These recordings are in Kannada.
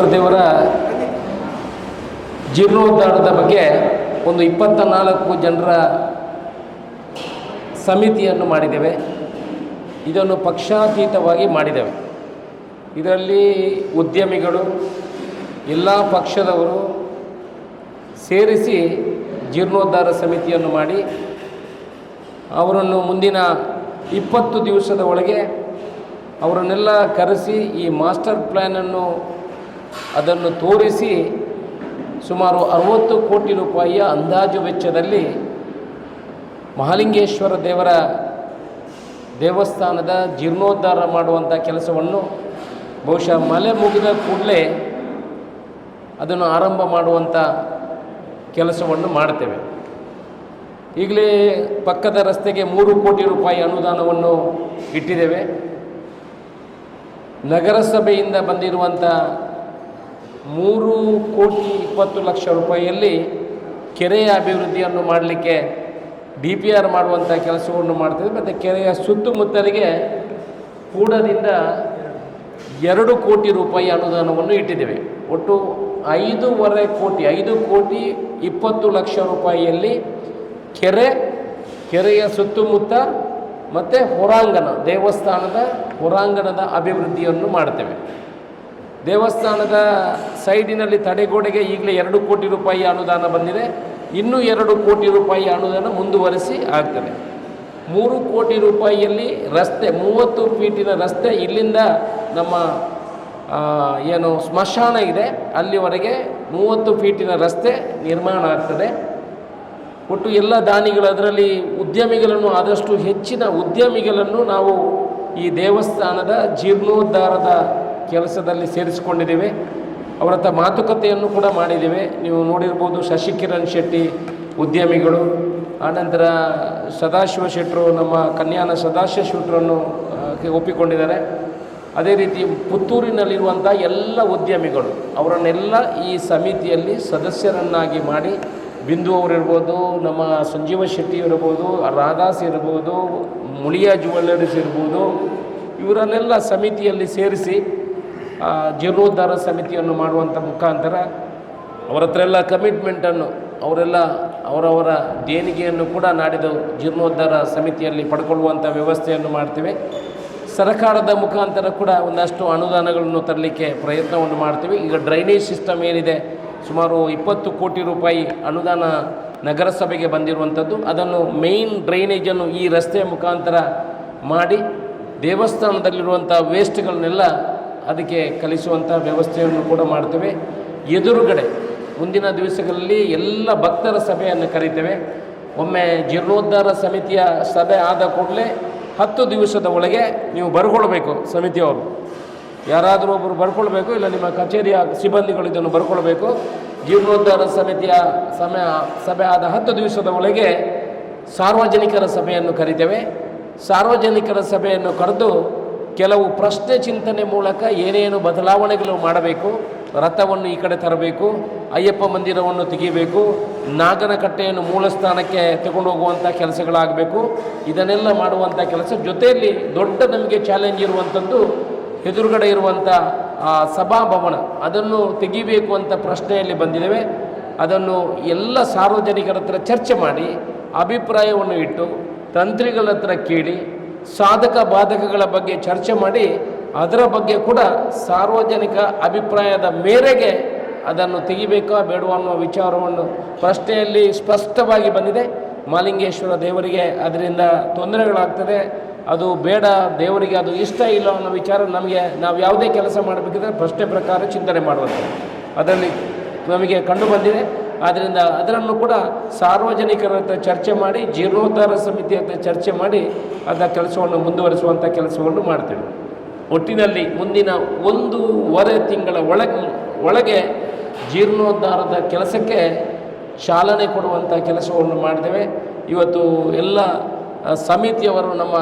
ದೇವರ ಜೀರ್ಣೋದ್ಧಾರದ ಬಗ್ಗೆ ಒಂದು ಇಪ್ಪತ್ತ ನಾಲ್ಕು ಜನರ ಸಮಿತಿಯನ್ನು ಮಾಡಿದ್ದೇವೆ. ಇದನ್ನು ಪಕ್ಷಾತೀತವಾಗಿ ಮಾಡಿದ್ದೇವೆ. ಇದರಲ್ಲಿ ಉದ್ಯಮಿಗಳು, ಎಲ್ಲ ಪಕ್ಷದವರು ಸೇರಿಸಿ ಜೀರ್ಣೋದ್ಧಾರ ಸಮಿತಿಯನ್ನು ಮಾಡಿ, ಅವರನ್ನು ಮುಂದಿನ ಇಪ್ಪತ್ತು ದಿವಸದ ಒಳಗೆ ಅವರನ್ನೆಲ್ಲ ಕರೆಸಿ ಈ ಮಾಸ್ಟರ್ ಪ್ಲ್ಯಾನನ್ನು ಅದನ್ನು ತೋರಿಸಿ ಸುಮಾರು ಅರವತ್ತು ಕೋಟಿ ರೂಪಾಯಿಯ ಅಂದಾಜು ವೆಚ್ಚದಲ್ಲಿ ಮಹಾಲಿಂಗೇಶ್ವರ ದೇವರ ದೇವಸ್ಥಾನದ ಜೀರ್ಣೋದ್ಧಾರ ಮಾಡುವಂಥ ಕೆಲಸವನ್ನು ಬಹುಶಃ ಮಲೆ ಮುಗಿದ ಕೂಡಲೇ ಅದನ್ನು ಆರಂಭ ಮಾಡುವಂಥ ಕೆಲಸವನ್ನು ಮಾಡ್ತೇವೆ. ಈಗಲೇ ಪಕ್ಕದ ರಸ್ತೆಗೆ ಮೂರು ಕೋಟಿ ರೂಪಾಯಿ ಅನುದಾನವನ್ನು ಇಟ್ಟಿದ್ದೇವೆ. ನಗರಸಭೆಯಿಂದ ಬಂದಿರುವಂಥ ಮೂರು ಕೋಟಿ ಇಪ್ಪತ್ತು ಲಕ್ಷ ರೂಪಾಯಿಯಲ್ಲಿ ಕೆರೆಯ ಅಭಿವೃದ್ಧಿಯನ್ನು ಮಾಡಲಿಕ್ಕೆ ಡಿ ಪಿ ಆರ್ ಮಾಡುವಂಥ ಕೆಲಸವನ್ನು ಮಾಡ್ತೇವೆ ಮತ್ತು ಕೆರೆಯ ಸುತ್ತಮುತ್ತಲಿಗೆ ಕೂಡದಿಂದ ಎರಡು ಕೋಟಿ ರೂಪಾಯಿ ಅನುದಾನವನ್ನು ಇಟ್ಟಿದ್ದೇವೆ. ಒಟ್ಟು ಐದೂವರೆ ಕೋಟಿ, ಐದು ಕೋಟಿ ಇಪ್ಪತ್ತು ಲಕ್ಷ ರೂಪಾಯಿಯಲ್ಲಿ ಕೆರೆ, ಕೆರೆಯ ಸುತ್ತಮುತ್ತ ಮತ್ತು ಹೊರಾಂಗಣ, ದೇವಸ್ಥಾನದ ಹೊರಾಂಗಣದ ಅಭಿವೃದ್ಧಿಯನ್ನು ಮಾಡ್ತೇವೆ. ದೇವಸ್ಥಾನದ ಸೈಡಿನಲ್ಲಿ ತಡೆಗೋಡೆಗೆ ಈಗಲೇ ಎರಡು ಕೋಟಿ ರೂಪಾಯಿ ಅನುದಾನ ಬಂದಿದೆ. ಇನ್ನೂ ಎರಡು ಕೋಟಿ ರೂಪಾಯಿ ಅನುದಾನ ಮುಂದುವರಿಸಿ ಆಗ್ತದೆ. ಮೂರು ಕೋಟಿ ರೂಪಾಯಿಯಲ್ಲಿ ರಸ್ತೆ, ಮೂವತ್ತು ಫೀಟಿನ ರಸ್ತೆ ಇಲ್ಲಿಂದ ನಮ್ಮ ಏನು ಸ್ಮಶಾನ ಇದೆ. ಅಲ್ಲಿವರೆಗೆ ಮೂವತ್ತು ಫೀಟಿನ ರಸ್ತೆ ನಿರ್ಮಾಣ ಆಗ್ತದೆ. ಒಟ್ಟು ಎಲ್ಲ ದಾನಿಗಳು ಅದರಲ್ಲಿ ಉದ್ಯಮಿಗಳನ್ನು, ಆದಷ್ಟು ಹೆಚ್ಚಿನ ಉದ್ಯಮಿಗಳನ್ನು ನಾವು ಈ ದೇವಸ್ಥಾನದ ಜೀರ್ಣೋದ್ಧಾರದ ಕೆಲಸದಲ್ಲಿ ಸೇರಿಸಿಕೊಂಡಿದ್ದೇವೆ. ಅವರ ಹತ್ರ ಮಾತುಕತೆಯನ್ನು ಕೂಡ ಮಾಡಿದ್ದೇವೆ. ನೀವು ನೋಡಿರ್ಬೋದು ಶಶಿಕಿರಣ್ ಶೆಟ್ಟಿ, ಉದ್ಯಮಿಗಳು, ಆನಂತರ ಸದಾಶಿವ ಶೆಟ್ಟರು ನಮ್ಮ ಕನ್ಯಾನ ಸದಾಶಿವ ಶೆಟ್ಟರನ್ನು ಒಪ್ಪಿಕೊಂಡಿದ್ದಾರೆ. ಅದೇ ರೀತಿ ಪುತ್ತೂರಿನಲ್ಲಿರುವಂಥ ಎಲ್ಲ ಉದ್ಯಮಿಗಳು, ಅವರನ್ನೆಲ್ಲ ಈ ಸಮಿತಿಯಲ್ಲಿ ಸದಸ್ಯರನ್ನಾಗಿ ಮಾಡಿ, ಬಿಂದು ಅವರಿರ್ಬೋದು, ನಮ್ಮ ಸಂಜೀವ ಶೆಟ್ಟಿ ಇರ್ಬೋದು, ರಾಧಾಸ್ ಇರ್ಬೋದು, ಮುಳಿಯಾ ಜುವೆಲ್ಲರೀಸ್ ಇರ್ಬೋದು, ಇವರನ್ನೆಲ್ಲ ಸಮಿತಿಯಲ್ಲಿ ಸೇರಿಸಿ ಜೀರ್ಣೋದ್ಧಾರ ಸಮಿತಿಯನ್ನು ಮಾಡುವಂಥ ಮುಖಾಂತರ ಅವರ ಹತ್ರ ಎಲ್ಲ ಕಮಿಟ್ಮೆಂಟನ್ನು ಅವರೆಲ್ಲ ಅವರವರ ದೇಣಿಗೆಯನ್ನು ಕೂಡ ನಾಡಿದ ಜೀರ್ಣೋದ್ಧಾರ ಸಮಿತಿಯಲ್ಲಿ ಪಡ್ಕೊಳ್ಳುವಂಥ ವ್ಯವಸ್ಥೆಯನ್ನು ಮಾಡ್ತೇವೆ. ಸರ್ಕಾರದ ಮುಖಾಂತರ ಕೂಡ ಒಂದಷ್ಟು ಅನುದಾನಗಳನ್ನು ತರಲಿಕ್ಕೆ ಪ್ರಯತ್ನವನ್ನು ಮಾಡ್ತೀವಿ. ಈಗ ಡ್ರೈನೇಜ್ ಸಿಸ್ಟಮ್ ಏನಿದೆ, ಸುಮಾರು ಇಪ್ಪತ್ತು ಕೋಟಿ ರೂಪಾಯಿ ಅನುದಾನ ನಗರಸಭೆಗೆ ಬಂದಿರುವಂಥದ್ದು ಅದನ್ನು ಮೇಯ್ನ್ ಡ್ರೈನೇಜನ್ನು ಈ ರಸ್ತೆಯ ಮುಖಾಂತರ ಮಾಡಿ ದೇವಸ್ಥಾನದಲ್ಲಿರುವಂಥ ವೇಸ್ಟ್ಗಳನ್ನೆಲ್ಲ ಅದಕ್ಕೆ ಕಲಿಸುವಂಥ ವ್ಯವಸ್ಥೆಯನ್ನು ಕೂಡ ಮಾಡ್ತೇವೆ. ಎದುರುಗಡೆ ಮುಂದಿನ ದಿವಸಗಳಲ್ಲಿ ಎಲ್ಲ ಭಕ್ತರ ಸಭೆಯನ್ನು ಕರೀತೇವೆ. ಒಮ್ಮೆ ಜೀರ್ಣೋದ್ಧಾರ ಸಮಿತಿಯ ಸಭೆ ಆದ ಕೂಡಲೇ ಹತ್ತು ದಿವಸದ ಒಳಗೆ ನೀವು ಬರ್ಕೊಳ್ಬೇಕು ಸಮಿತಿಯವರು. ಯಾರಾದರೂ ಒಬ್ಬರು ಬರ್ಕೊಳ್ಬೇಕು ಇಲ್ಲ ನಿಮ್ಮ ಕಚೇರಿಯ ಸಿಬ್ಬಂದಿಗಳು ಇದನ್ನು ಬರ್ಕೊಳ್ಬೇಕು. ಜೀರ್ಣೋದ್ಧಾರ ಸಮಿತಿಯ ಸಮಯ ಸಭೆ ಆದ ಹತ್ತು ದಿವಸದ ಒಳಗೆ ಸಾರ್ವಜನಿಕರ ಸಭೆಯನ್ನು ಕರಿತೇವೆ. ಸಾರ್ವಜನಿಕರ ಸಭೆಯನ್ನು ಕರೆದು ಕೆಲವು ಪ್ರಶ್ನೆ ಚಿಂತನೆ ಮೂಲಕ ಏನೇನು ಬದಲಾವಣೆಗಳು ಮಾಡಬೇಕು, ರಥವನ್ನು ಈ ಕಡೆ ತರಬೇಕು, ಅಯ್ಯಪ್ಪ ಮಂದಿರವನ್ನು ತೆಗಿಬೇಕು, ನಾಗನಕಟ್ಟೆಯನ್ನು ಮೂಲ ಸ್ಥಾನಕ್ಕೆ ತಗೊಂಡು ಹೋಗುವಂಥ ಕೆಲಸಗಳಾಗಬೇಕು, ಇದನ್ನೆಲ್ಲ ಮಾಡುವಂಥ ಕೆಲಸ ಜೊತೆಯಲ್ಲಿ ದೊಡ್ಡ ನಮಗೆ ಚಾಲೆಂಜ್ ಇರುವಂಥದ್ದು, ಎದುರುಗಡೆ ಇರುವಂಥ ಸಭಾಭವನ ಅದನ್ನು ತೆಗಿಬೇಕು ಅಂತ ಪ್ರಶ್ನೆಯಲ್ಲಿ ಬಂದಿದ್ದೇವೆ. ಅದನ್ನು ಎಲ್ಲ ಸಾರ್ವಜನಿಕರ ಹತ್ರ ಚರ್ಚೆ ಮಾಡಿ, ಅಭಿಪ್ರಾಯವನ್ನು ಇಟ್ಟು, ತಂತ್ರಿಗಳ ಕೇಳಿ ಸಾಧಕ ಬಾಧಕಗಳ ಬಗ್ಗೆ ಚರ್ಚೆ ಮಾಡಿ ಅದರ ಬಗ್ಗೆ ಕೂಡ ಸಾರ್ವಜನಿಕ ಅಭಿಪ್ರಾಯದ ಮೇರೆಗೆ ಅದನ್ನು ತೆಗಿಬೇಕಾ ಬೇಡವಾ ಅನ್ನುವ ವಿಚಾರವನ್ನು ಪ್ರಶ್ನೆಯಲ್ಲಿ ಸ್ಪಷ್ಟವಾಗಿ ಬಂದಿದೆ. ಮಾಲಿಂಗೇಶ್ವರ ದೇವರಿಗೆ ಅದರಿಂದ ತೊಂದರೆಗಳಾಗ್ತದೆ. ಅದು ಬೇಡ, ದೇವರಿಗೆ ಅದು ಇಷ್ಟ ಇಲ್ಲ ಅನ್ನೋ ವಿಚಾರ ನಮಗೆ ನಾವು ಯಾವುದೇ ಕೆಲಸ ಮಾಡಬೇಕಿದ್ರೆ ಪ್ರಶ್ನೆ ಪ್ರಕಾರ ಚಿಂತನೆ ಮಾಡುವಂಥದ್ದು. ಅದರಲ್ಲಿ ನಮಗೆ ಕಂಡು ಬಂದಿದೆ. ಆದ್ದರಿಂದ ಅದರನ್ನು ಕೂಡ ಸಾರ್ವಜನಿಕರ ಹತ್ರ ಚರ್ಚೆ ಮಾಡಿ, ಜೀರ್ಣೋದ್ಧಾರ ಸಮಿತಿ ಅಂತ ಚರ್ಚೆ ಮಾಡಿ ಅದರ ಕೆಲಸವನ್ನು ಮುಂದುವರಿಸುವಂಥ ಕೆಲಸವನ್ನು ಮಾಡ್ತೇವೆ. ಒಟ್ಟಿನಲ್ಲಿ ಮುಂದಿನ ಒಂದೂವರೆ ತಿಂಗಳ ಒಳಗೆ ಒಳಗೆ ಜೀರ್ಣೋದ್ಧಾರದ ಕೆಲಸಕ್ಕೆ ಚಾಲನೆ ಕೊಡುವಂಥ ಕೆಲಸವನ್ನು ಮಾಡಿದ್ದೇವೆ ಇವತ್ತು ಎಲ್ಲ ಸಮಿತಿಯವರು ನಮ್ಮ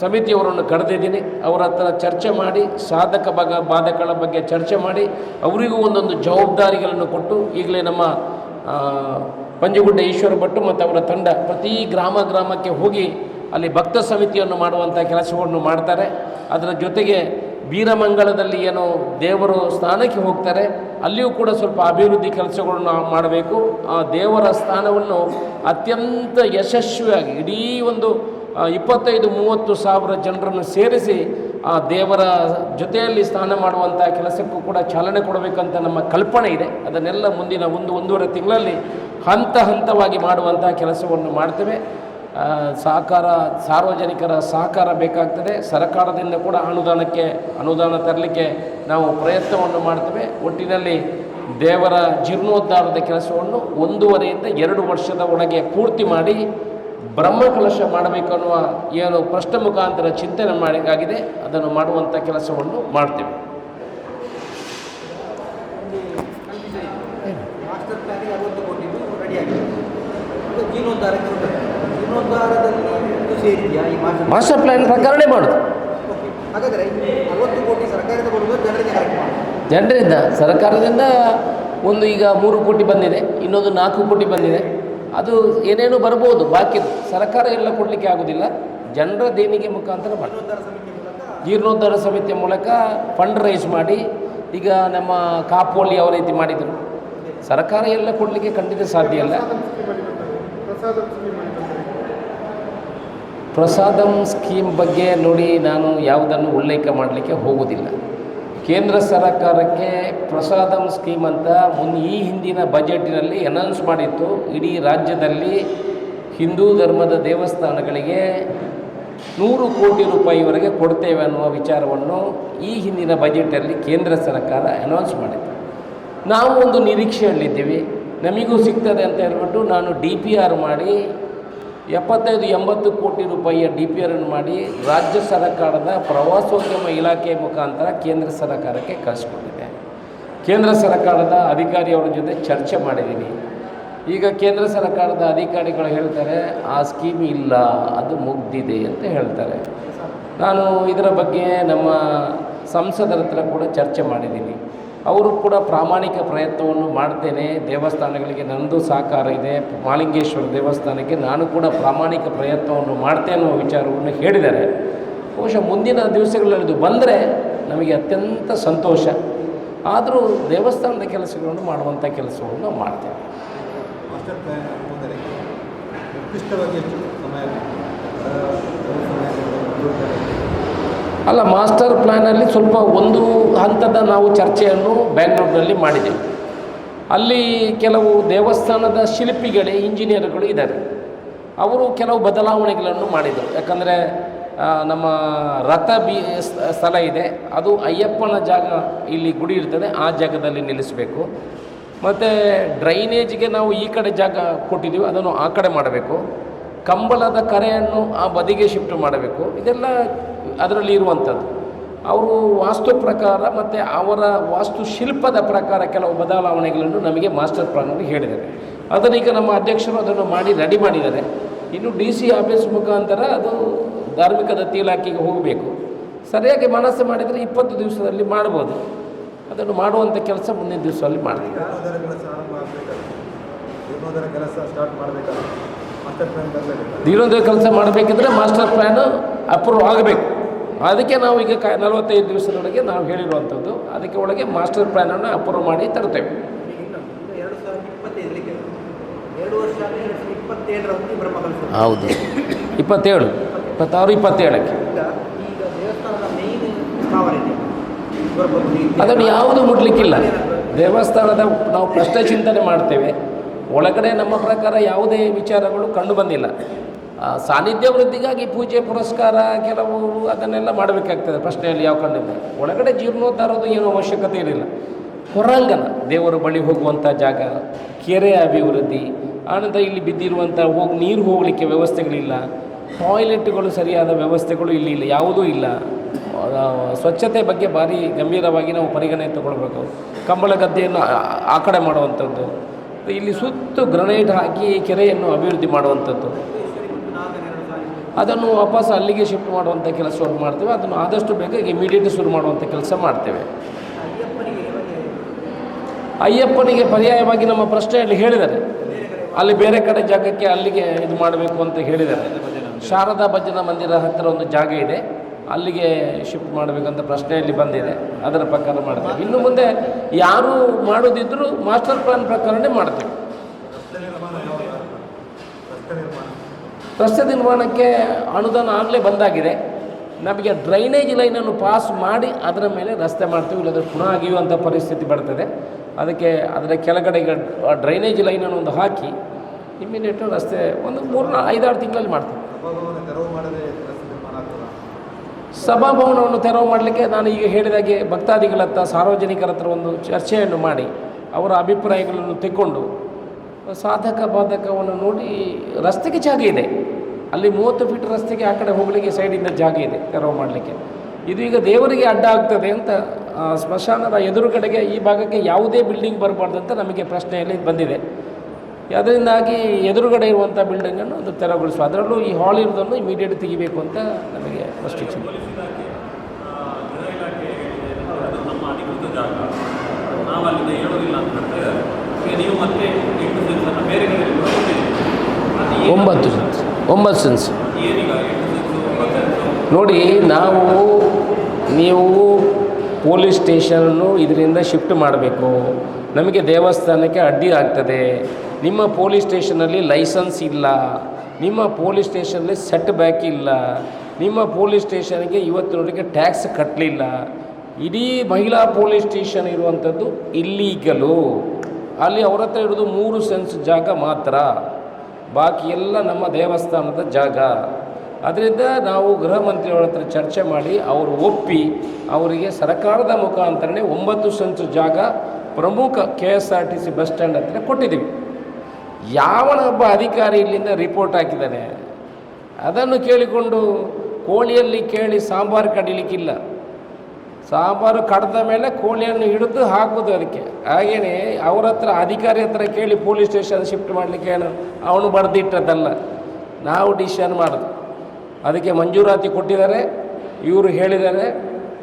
ಸಮಿತಿಯವರನ್ನು ಕರೆದಿದ್ದೀನಿ. ಅವರ ಹತ್ರ ಚರ್ಚೆ ಮಾಡಿ, ಸಾಧಕ ಭಾಗ ಬಾಧಕಗಳ ಬಗ್ಗೆ ಚರ್ಚೆ ಮಾಡಿ, ಅವರಿಗೂ ಒಂದೊಂದು ಜವಾಬ್ದಾರಿಗಳನ್ನು ಕೊಟ್ಟು, ಈಗಲೇ ನಮ್ಮ ಪಂಜುಗುಡ್ಡ ಈಶ್ವರ ಭಟ್ಟು ಮತ್ತು ಅವರ ತಂಡ ಪ್ರತಿ ಗ್ರಾಮ ಗ್ರಾಮಕ್ಕೆ ಹೋಗಿ ಅಲ್ಲಿ ಭಕ್ತ ಸಮಿತಿಯನ್ನು ಮಾಡುವಂಥ ಕೆಲಸವನ್ನು ಮಾಡ್ತಾರೆ. ಅದರ ಜೊತೆಗೆ ವೀರಮಂಗಲದಲ್ಲಿ ಏನು ದೇವರು ಸ್ಥಾನಕ್ಕೆ ಹೋಗ್ತಾರೆ. ಅಲ್ಲಿಯೂ ಕೂಡ ಸ್ವಲ್ಪ ಅಭಿವೃದ್ಧಿ ಕೆಲಸಗಳನ್ನು ಮಾಡಬೇಕು. ಆ ದೇವರ ಸ್ಥಾನವನ್ನು ಅತ್ಯಂತ ಯಶಸ್ವಿಯಾಗಿ, ಇಡೀ ಒಂದು ಇಪ್ಪತ್ತೈದು, ಮೂವತ್ತು ಸಾವಿರ ಜನರನ್ನು ಸೇರಿಸಿ ಆ ದೇವರ ಜೊತೆಯಲ್ಲಿ ಸ್ನಾನ ಮಾಡುವಂಥ ಕೆಲಸಕ್ಕೂ ಕೂಡ ಚಾಲನೆ ಕೊಡಬೇಕಂತ ನಮ್ಮ ಕಲ್ಪನೆ ಇದೆ. ಅದನ್ನೆಲ್ಲ ಮುಂದಿನ ಒಂದು, ಒಂದೂವರೆ ತಿಂಗಳಲ್ಲಿ ಹಂತ ಹಂತವಾಗಿ ಮಾಡುವಂಥ ಕೆಲಸವನ್ನು ಮಾಡ್ತೇವೆ. ಸಹಕಾರ ಸಾರ್ವಜನಿಕರ ಸಹಕಾರ ಬೇಕಾಗ್ತದೆ. ಸರ್ಕಾರದಿಂದ ಕೂಡ ಅನುದಾನಕ್ಕೆ, ಅನುದಾನ ತರಲಿಕ್ಕೆ ನಾವು ಪ್ರಯತ್ನವನ್ನು ಮಾಡ್ತೇವೆ. ಒಟ್ಟಿನಲ್ಲಿ ದೇವರ ಜೀರ್ಣೋದ್ಧಾರದ ಕೆಲಸವನ್ನು ಒಂದೂವರೆಯಿಂದ ಎರಡು ವರ್ಷದ ಒಳಗೆ ಪೂರ್ತಿ ಮಾಡಿ ಬ್ರಹ್ಮಕಲಶ ಮಾಡಬೇಕು ಅನ್ನುವ ಏನು ಪ್ರಶ್ನೆ ಮುಖಾಂತರ ಚಿಂತನೆ ಮಾಡಿಕಾಗಿದೆ ಅದನ್ನು ಮಾಡುವಂಥ ಕೆಲಸವನ್ನು ಮಾಡ್ತೇವೆ. ಮಾಸ್ಟರ್ ಪ್ಲಾನ್ ಪ್ರಕಾರನೇ ಮಾಡುದು. ಹಾಗಾದರೆ ಅರವತ್ತು ಕೋಟಿ ಸರ್ಕಾರದ ಬರುವುದು ಜನರಿಗೆ ಕರೆಕ್ಟ್ ಜನರಿಂದ ಸರ್ಕಾರದಿಂದ ಒಂದು ಈಗ ಮೂರು ಕೋಟಿ ಬಂದಿದೆ ಇನ್ನೊಂದು ನಾಲ್ಕು ಕೋಟಿ ಬಂದಿದೆ. ಅದು ಏನೇನು ಬರ್ಬೋದು ಬಾಕಿ ಸರ್ಕಾರ ಎಲ್ಲ ಕೊಡಲಿಕ್ಕೆ ಆಗೋದಿಲ್ಲ. ಜನರ ದೇಣಿಗೆ ಮುಖಾಂತರ ಮಾಡಿ ಜೀರ್ಣೋದ್ಧಾರ ಸಮಿತಿಯ ಮೂಲಕ ಫಂಡ್ ರೈಸ್ ಮಾಡಿ ಈಗ ನಮ್ಮ ಕಾಪೋಲಿ ಯಾವ ರೀತಿ ಮಾಡಿದರು. ಸರ್ಕಾರ ಎಲ್ಲ ಕೊಡಲಿಕ್ಕೆ ಖಂಡಿತ ಸಾಧ್ಯ ಇಲ್ಲ. ಪ್ರಸಾದಂ ಸ್ಕೀಮ್ ಬಗ್ಗೆ ನೋಡಿ ನಾನು ಯಾವುದನ್ನು ಉಲ್ಲೇಖ ಮಾಡಲಿಕ್ಕೆ ಹೋಗುವುದಿಲ್ಲ ಕೇಂದ್ರ ಸರ್ಕಾರಕ್ಕೆ ಪ್ರಸಾದಂ ಸ್ಕೀಮ್ ಅಂತ ಮುನ್ ಈ ಹಿಂದಿನ ಬಜೆಟಿನಲ್ಲಿ ಅನೌನ್ಸ್ ಮಾಡಿತ್ತು. ಇಡೀ ರಾಜ್ಯದಲ್ಲಿ ಹಿಂದೂ ಧರ್ಮದ ದೇವಸ್ಥಾನಗಳಿಗೆ ನೂರು ಕೋಟಿ ರೂಪಾಯಿವರೆಗೆ ಕೊಡ್ತೇವೆ ಅನ್ನುವ ವಿಚಾರವನ್ನು ಈ ಹಿಂದಿನ ಬಜೆಟಲ್ಲಿ ಕೇಂದ್ರ ಸರ್ಕಾರ ಅನೌನ್ಸ್ ಮಾಡಿತ್ತು. ನಾವು ಒಂದು ನಿರೀಕ್ಷೆಯಲ್ಲಿದ್ದೀವಿ. ನಮಗೂ ಸಿಗ್ತದೆ ಅಂತ ಹೇಳ್ಬಿಟ್ಟು ನಾನು ಡಿ ಪಿ ಆರ್ ಮಾಡಿ ಎಪ್ಪತ್ತೈದು, ಎಂಬತ್ತು ಕೋಟಿ ರೂಪಾಯಿಯ ಡಿ ಪಿ ಆರನ್ನು ಮಾಡಿ ರಾಜ್ಯ ಸರ್ಕಾರದ ಪ್ರವಾಸೋದ್ಯಮ ಇಲಾಖೆ ಮುಖಾಂತರ ಕೇಂದ್ರ ಸರ್ಕಾರಕ್ಕೆ ಕಳಿಸ್ಕೊಟ್ಟಿದೆ ಕೇಂದ್ರ ಸರ್ಕಾರದ ಅಧಿಕಾರಿಯವರ ಜೊತೆ ಚರ್ಚೆ ಮಾಡಿದ್ದೀನಿ. ಈಗ ಕೇಂದ್ರ ಸರ್ಕಾರದ ಅಧಿಕಾರಿಗಳು ಹೇಳ್ತಾರೆ, ಆ ಸ್ಕೀಮ್ ಇಲ್ಲ, ಅದು ಮುಗ್ದಿದೆ ಅಂತ ಹೇಳ್ತಾರೆ. ನಾನು ಇದರ ಬಗ್ಗೆ ನಮ್ಮ ಸಂಸದರ ಕೂಡ ಚರ್ಚೆ ಮಾಡಿದ್ದೀನಿ. ಅವರು ಕೂಡ ಪ್ರಾಮಾಣಿಕ ಪ್ರಯತ್ನವನ್ನು ಮಾಡ್ತೇನೆ. ದೇವಸ್ಥಾನಗಳಿಗೆ ನನ್ನದು ಸಹಕಾರ ಇದೆ. ಮಾಲಿಂಗೇಶ್ವರ ದೇವಸ್ಥಾನಕ್ಕೆ ನಾನು ಕೂಡ ಪ್ರಾಮಾಣಿಕ ಪ್ರಯತ್ನವನ್ನು ಮಾಡ್ತೇನೆ ಅನ್ನೋ ವಿಚಾರವನ್ನು ಹೇಳಿದ್ದಾರೆ. ಬಹುಶಃ ಮುಂದಿನ ದಿವಸಗಳಲ್ಲಿ ಇದು ಬಂದರೆ ನಮಗೆ ಅತ್ಯಂತ ಸಂತೋಷ. ಆದರೂ ದೇವಸ್ಥಾನದ ಕೆಲಸಗಳನ್ನು ಮಾಡುವಂಥ ಕೆಲಸವನ್ನು ನಾವು ಮಾಡ್ತೇವೆ ಸಮಯ ಅಲ್ಲ ಮಾಸ್ಟರ್ ಪ್ಲ್ಯಾನಲ್ಲಿ ಸ್ವಲ್ಪ ಒಂದು ಹಂತದ ನಾವು ಚರ್ಚೆಯನ್ನು ಬ್ಯಾಂಗ್ಳೂರಿನಲ್ಲಿ ಮಾಡಿದೆವು ಅಲ್ಲಿ ಕೆಲವು ದೇವಸ್ಥಾನದ ಶಿಲ್ಪಿಗಳೇ ಇಂಜಿನಿಯರ್ಗಳು ಇದ್ದಾರೆ. ಅವರು ಕೆಲವು ಬದಲಾವಣೆಗಳನ್ನು ಮಾಡಿದರು. ಯಾಕಂದರೆ ನಮ್ಮ ರಥ ಬಿ ಸ್ಥಳ ಇದೆ. ಅದು ಅಯ್ಯಪ್ಪನ ಜಾಗ ಇಲ್ಲಿ ಗುಡಿ ಇರ್ತದೆ, ಆ ಜಾಗದಲ್ಲಿ ನಿಲ್ಲಿಸಬೇಕು. ಮತ್ತು ಡ್ರೈನೇಜ್ಗೆ ನಾವು ಈ ಕಡೆ ಜಾಗ ಕೊಟ್ಟಿದ್ದೀವಿ, ಅದನ್ನು ಆ ಕಡೆ ಮಾಡಬೇಕು. ಕಂಬಳದ ಕರೆಯನ್ನು ಆ ಬದಿಗೆ ಶಿಫ್ಟ್ ಮಾಡಬೇಕು. ಇದೆಲ್ಲ ಅದರಲ್ಲಿ ಇರುವಂಥದ್ದು ಅವರು ವಾಸ್ತು ಪ್ರಕಾರ ಮತ್ತು ಅವರ ವಾಸ್ತುಶಿಲ್ಪದ ಪ್ರಕಾರ ಕೆಲವು ಬದಲಾವಣೆಗಳನ್ನು ನಮಗೆ ಮಾಸ್ಟರ್ ಪ್ಲಾನಲ್ಲಿ ಹೇಳಿದ್ದಾರೆ. ಅದನ್ನೀಗ ನಮ್ಮ ಅಧ್ಯಕ್ಷರು ಅದನ್ನು ಮಾಡಿ ರೆಡಿ ಮಾಡಿದ್ದಾರೆ. ಇನ್ನು ಡಿ ಸಿ ಆಫೀಸ್ ಮುಖಾಂತರ ಅದು ಧಾರ್ಮಿಕ ದತ್ತಿ ಇಲಾಖೆಗೆ ಹೋಗಬೇಕು. ಸರಿಯಾಗಿ ಮನಸ್ಸು ಮಾಡಿದರೆ ಇಪ್ಪತ್ತು ದಿವಸದಲ್ಲಿ ಮಾಡ್ಬೋದು. ಅದನ್ನು ಮಾಡುವಂಥ ಕೆಲಸ ಮುಂದಿನ ದಿವಸದಲ್ಲಿ ಮಾಡ್ತೀವಿ. ಜೀರ್ಣೋದ್ಧಾರ ಕೆಲಸ ಮಾಡಬೇಕಿದ್ರೆ ಮಾಸ್ಟರ್ ಪ್ಲ್ಯಾನು ಅಪ್ರೂವ್ ಆಗಬೇಕು. ಅದಕ್ಕೆ ನಾವು ಈಗ ಕ ನಲವತ್ತೈದು ದಿವಸದೊಳಗೆ ನಾವು ಹೇಳಿರುವಂಥದ್ದು. ಅದಕ್ಕೆ ಒಳಗೆ ಮಾಸ್ಟರ್ ಪ್ಲ್ಯಾನನ್ನು ಅಪ್ರೂವ್ ಮಾಡಿ ತರ್ತೇವೆ. ಹೌದು. ಇಪ್ಪತ್ತೇಳು. ಇಪ್ಪತ್ತಾರು ಇಪ್ಪತ್ತೇಳಕ್ಕೆ. ಅದನ್ನು ಯಾವುದು ಮುಟ್ಲಿಕ್ಕಿಲ್ಲ. ದೇವಸ್ಥಾನದ ನಾವು ಪ್ರಶ್ನೆ ಚಿಂತನೆ ಮಾಡ್ತೇವೆ. ಒಳಗಡೆ ನಮ್ಮ ಪ್ರಕಾರ ಯಾವುದೇ ವಿಚಾರಗಳು ಕಂಡು ಬಂದಿಲ್ಲ. ಸಾನ್ನಿಧ್ಯ ವೃದ್ಧಿಗಾಗಿ ಪೂಜೆ, ಪುರಸ್ಕಾರ, ಕೆಲವು ಅದನ್ನೆಲ್ಲ ಮಾಡಬೇಕಾಗ್ತದೆ. ಪ್ರಶ್ನೆಯಲ್ಲಿ ಯಾವ ಕಂಡಿಲ್ಲ. ಒಳಗಡೆ ಜೀರ್ಣೋದ್ಧಾರದ್ದು ಏನು ಅವಶ್ಯಕತೆ ಇರಲಿಲ್ಲ ಹೊರಾಂಗಣ, ದೇವರ ಬಳಿ ಹೋಗುವಂಥ ಜಾಗ, ಕೆರೆ ಅಭಿವೃದ್ಧಿ, ಆನಂತರ ಇಲ್ಲಿ ಬಿದ್ದಿರುವಂಥ ಹೋಗಿ, ನೀರು ಹೋಗಲಿಕ್ಕೆ ವ್ಯವಸ್ಥೆಗಳಿಲ್ಲ. ಟಾಯ್ಲೆಟ್ಗಳು ಸರಿಯಾದ ವ್ಯವಸ್ಥೆಗಳು ಇಲ್ಲಿ ಇಲ್ಲ, ಯಾವುದೂ ಇಲ್ಲ. ಸ್ವಚ್ಛತೆ ಬಗ್ಗೆ ಭಾರಿ ಗಂಭೀರವಾಗಿ ನಾವು ಪರಿಗಣನೆ ತಗೊಳ್ಬೇಕು. ಕಂಬಳ ಗದ್ದೆಯನ್ನು, ಆ ಕಡೆ ಮಾಡುವಂಥದ್ದು. ಇಲ್ಲಿ ಸುತ್ತು ಗ್ರನೈಟ್ ಹಾಕಿ ಕೆರೆಯನ್ನು ಅಭಿವೃದ್ಧಿ ಮಾಡುವಂಥದ್ದು. ಅದನ್ನು ವಾಪಸ್ ಅಲ್ಲಿಗೆ ಶಿಫ್ಟ್ ಮಾಡುವಂಥ ಕೆಲಸವನ್ನು ಮಾಡ್ತೇವೆ. ಅದನ್ನು ಆದಷ್ಟು ಬೇಗ ಇಮಿಡಿಯೇಟ್ ಶುರು ಮಾಡುವಂಥ ಕೆಲಸ ಮಾಡ್ತೇವೆ. ಅಯ್ಯಪ್ಪನಿಗೆ ಪರ್ಯಾಯವಾಗಿ ನಮ್ಮ ಪ್ರಶ್ನೆಯಲ್ಲಿ ಹೇಳಿದ್ದಾರೆ. ಅಲ್ಲಿ ಬೇರೆ ಕಡೆ ಜಾಗಕ್ಕೆ ಅಲ್ಲಿಗೆ ಇದು ಮಾಡಬೇಕು ಅಂತ ಹೇಳಿದ್ದಾರೆ. ಶಾರದಾ ಭಜನಾ ಮಂದಿರ ಹತ್ತಿರ ಒಂದು ಜಾಗ ಇದೆ. ಅಲ್ಲಿಗೆ ಶಿಫ್ಟ್ ಮಾಡಬೇಕಂತ ಪ್ರಶ್ನೆಯಲ್ಲಿ ಬಂದಿದೆ. ಅದರ ಪ್ರಕಾರ ಮಾಡ್ತೀವಿ. ಇನ್ನು ಮುಂದೆ ಯಾರು ಮಾಡೋದಿದ್ದರೂ ಮಾಸ್ಟರ್ ಪ್ಲಾನ್ ಪ್ರಕಾರನೇ ಮಾಡ್ತೀವಿ ರಸ್ತೆ ನಿರ್ಮಾಣ ಯಾವಾಗ ರಸ್ತೆ ನಿರ್ಮಾಣ ರಸ್ತೆ ನಿರ್ಮಾಣಕ್ಕೆ ಅನುದಾನ ಆಗಲೇ ಬಂದಾಗಿದೆ. ನಮಗೆ ಡ್ರೈನೇಜ್ ಲೈನನ್ನು ಪಾಸ್ ಮಾಡಿ ಅದರ ಮೇಲೆ ರಸ್ತೆ ಮಾಡ್ತೀವಿ ಇಲ್ಲದ್ರೆ ಪುನಃ ಅಗಿಯುವಂಥ ಪರಿಸ್ಥಿತಿ ಬರ್ತದೆ. ಅದಕ್ಕೆ ಅದರ ಕೆಳಗಡೆ ಈಗ ಡ್ರೈನೇಜ್ ಲೈನನ್ನು ಒಂದು ಹಾಕಿ ಇಮ್ಮಿಡಿಯೇಟು ರಸ್ತೆ ಒಂದು ಮೂರು ಐದಾರು ತಿಂಗಳಲ್ಲಿ ಮಾಡ್ತೀವಿ. ಸಭಾಭವನವನ್ನು ತೆರವು ಮಾಡಲಿಕ್ಕೆ ನಾನು ಈಗ ಹೇಳಿದಾಗೆ ಭಕ್ತಾದಿಗಳ ಹತ್ರ ಸಾರ್ವಜನಿಕರ ಹತ್ರ ಒಂದು ಚರ್ಚೆಯನ್ನು ಮಾಡಿ ಅವರ ಅಭಿಪ್ರಾಯಗಳನ್ನು ತೆಕ್ಕೊಂಡು ಸಾಧಕ ಬಾಧಕವನ್ನು ನೋಡಿ ರಸ್ತೆಗೆ ಜಾಗ ಇದೆ. ಅಲ್ಲಿ ಮೂವತ್ತು ಫೀಟ್ ರಸ್ತೆಗೆ ಆ ಕಡೆ ಹೋಗಲಿಕ್ಕೆ ಸೈಡಿಂದ ಜಾಗ ಇದೆ, ತೆರವು ಮಾಡಲಿಕ್ಕೆ. ಇದು ಈಗ ದೇವರಿಗೆ ಅಡ್ಡ ಆಗ್ತದೆ ಅಂತ ಸ್ಮಶಾನದ ಎದುರುಗಡೆಗೆ ಈ ಭಾಗಕ್ಕೆ ಯಾವುದೇ ಬಿಲ್ಡಿಂಗ್ ಬರಬಾರ್ದು ಅಂತ ನಮಗೆ ಪ್ರಶ್ನೆಯಲ್ಲಿ ಬಂದಿದೆ. ಅದರಿಂದಾಗಿ ಎದುರುಗಡೆ ಇರುವಂಥ ಬಿಲ್ಡಿಂಗನ್ನು ಅದು ತೆರವುಗೊಳಿಸುವ, ಅದರಲ್ಲೂ ಈ ಹಾಲ್ ಇರೋದನ್ನು ಇಮಿಡಿಯೇಟ್ ತೆಗಿಬೇಕು ಅಂತ ನಮಗೆ ರೆಸ್ಟ್ರಿಕ್ಷನ್ ಪೊಲೀಸ್ ಇಲಾಖೆ ಆ, ಗೃಹ ಇಲಾಖೆ ಹೇಳಿದೆ ಅದು ನಮ್ಮ ಅಧಿಕೃತ ಜಾಗ ನಾವು ಅಲ್ಲಿಂದ ಹೇಳೋದಿಲ್ಲ ಅಂತ ಹೇಳ್ತಾ ಇದ್ದಾರೆ ಈಗ ನೀವು ಮತ್ತೆ ಎಂಟು ಸೆನ್ಸನ್ನು ಬೇರೆ ಕಡೆ ಕೊಟ್ಟಿದ್ದೀರಿ ಅದು ಏನು- ಒಂಬತ್ತು ಸೆನ್ಸ್ ಒಂಬತ್ತು ಸೆನ್ಸ್ ನೋಡಿ, ನಾವು, ನೀವು ಪೊಲೀಸ್ ಸ್ಟೇಷನನ್ನು ಇದರಿಂದ ಶಿಫ್ಟ್ ಮಾಡಬೇಕು. ನಮಗೆ ದೇವಸ್ಥಾನಕ್ಕೆ ಅಡ್ಡಿ ಆಗ್ತದೆ. ನಿಮ್ಮ ಪೊಲೀಸ್ ಸ್ಟೇಷನಲ್ಲಿ ಲೈಸೆನ್ಸ್ ಇಲ್ಲ. ನಿಮ್ಮ ಪೊಲೀಸ್ ಸ್ಟೇಷನಲ್ಲಿ ಸೆಟ್ ಬ್ಯಾಕ್ ಇಲ್ಲ. ನಿಮ್ಮ ಪೊಲೀಸ್ ಸ್ಟೇಷನ್ಗೆ ಇವತ್ತಿನವರೆಗೆ ಟ್ಯಾಕ್ಸ್ ಕಟ್ಟಲಿಲ್ಲ ಇಡೀ ಮಹಿಳಾ ಪೊಲೀಸ್ ಸ್ಟೇಷನ್ ಇರುವಂಥದ್ದು ಇಲ್ಲೀಗಲು ಅಲ್ಲಿ ಅವ್ರ ಹತ್ರ ಇರೋದು ಮೂರು ಸೆನ್ಸ್ ಜಾಗ ಮಾತ್ರ. ಬಾಕಿ ಎಲ್ಲ ನಮ್ಮ ದೇವಸ್ಥಾನದ ಜಾಗ. ಅದರಿಂದ ನಾವು ಗೃಹ ಮಂತ್ರಿಯವರ ಹತ್ರ ಚರ್ಚೆ ಮಾಡಿ ಅವರು ಒಪ್ಪಿ ಅವರಿಗೆ ಸರ್ಕಾರದ ಮುಖಾಂತರನೇ ಒಂಬತ್ತು ಸಂಚು ಜಾಗ ಪ್ರಮುಖ K S R T C bus stand ಹತ್ರ ಕೊಟ್ಟಿದ್ದೀವಿ. ಯಾವನೊಬ್ಬ ಅಧಿಕಾರಿ ಇಲ್ಲಿಂದ ರಿಪೋರ್ಟ್ ಹಾಕಿದ್ದಾನೆ? ಅದನ್ನು ಕೇಳಿಕೊಂಡು ಕೋಳಿಯಲ್ಲಿ ಕೇಳಿ ಸಾಂಬಾರು ಕಡಿಲಿಕ್ಕಿಲ್ಲ. ಸಾಂಬಾರು ಕಡ್ದ ಮೇಲೆ ಕೋಳಿಯನ್ನು ಹಿಡಿದು ಹಾಕೋದು ಅದಕ್ಕೆ. ಹಾಗೆಯೇ ಅವ್ರ ಹತ್ರ ಅಧಿಕಾರಿ ಹತ್ರ ಕೇಳಿ ಪೊಲೀಸ್ ಸ್ಟೇಷನ್ ಶಿಫ್ಟ್ ಮಾಡಲಿಕ್ಕೆ ಏನು? ಅವನು ಬರೆದಿಟ್ಟದ್ದಲ್ಲ ನಾವು ಡಿಸಿಷನ್ ಮಾಡೋದು. ಅದಕ್ಕೆ ಮಂಜೂರಾತಿ ಕೊಟ್ಟಿದ್ದಾರೆ. ಇವರು ಹೇಳಿದ್ದಾರೆ.